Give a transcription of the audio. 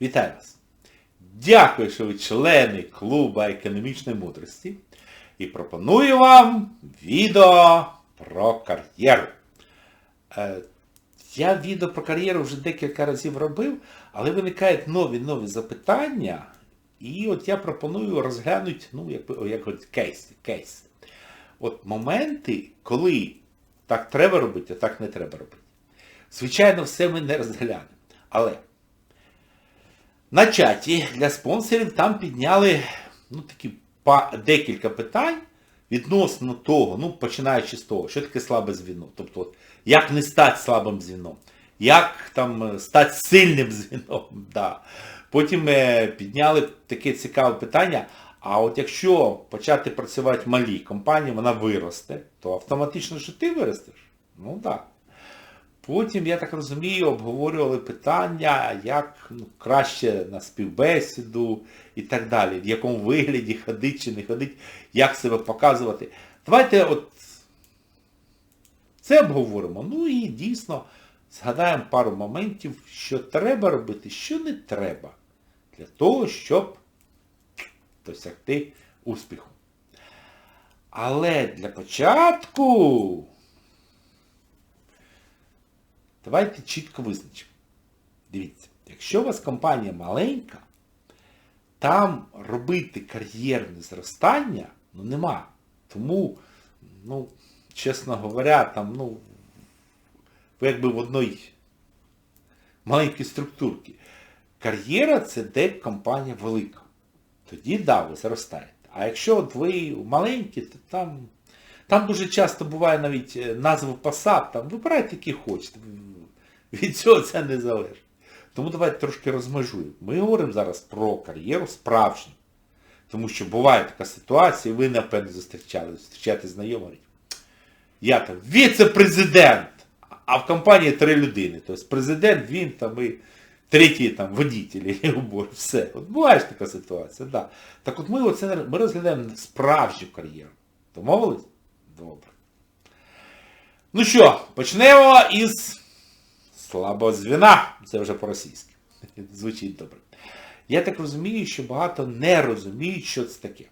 Вітаю вас! Дякую, що ви члени клубу економічної мудрості. І пропоную вам відео про кар'єру. Е, Я відео про кар'єру вже декілька разів робив, але виникають нові-нові запитання. І от я пропоную розглянути, ну, як, як от кейси, кейси. От моменти, коли так треба робити, а так не треба робити. Звичайно, все ми не розглянемо. Але на чаті для спонсорів там підняли ну, такі декілька питань відносно того, ну, починаючи з того, що таке слабе звіно. Тобто, як не стати слабим звіном, як там е, стати сильним звіном. Да. Потім е, підняли таке цікаве питання. А от якщо почати працювати в малій компанії, вона виросте, то автоматично що ти виростеш? Ну так. Потім, я так розумію, обговорювали питання, як ну, краще на співбесіду і так далі, в якому вигляді ходить чи не ходить, як себе показувати. Давайте от це обговоримо. Ну і дійсно згадаємо пару моментів, що треба робити, що не треба для того, щоб досягти успіху. Але для початку давайте чітко визначимо. Дивіться, якщо у вас компанія маленька, там робити кар'єрне зростання ну, нема. Тому, ну, чесно говоря, там, ну, ви якби в одній маленькій структурці. Кар'єра це де компанія велика. Тоді, да, ви зростаєте. А якщо от ви маленькі, то там, там дуже часто буває навіть е, назви посад, там вибирайте, які хочете. Від цього це не залежить. Тому давайте трошки розмежуємо. Ми говоримо зараз про кар'єру справжню. Тому що буває така ситуація, ви, напевно, зустрічали, зустрічаєте знайомих. Я там віце-президент, а в компанії три людини. Тобто президент, він там і третій там водитель, убор, все. От буває ж така ситуація, да. Так от ми оце ми розглядаємо справжню кар'єру. Домовились? Добре. Ну що, почнемо із слабозвіна. Це вже по-російськи. Звучить добре. Я так розумію, що багато не розуміють, що це таке.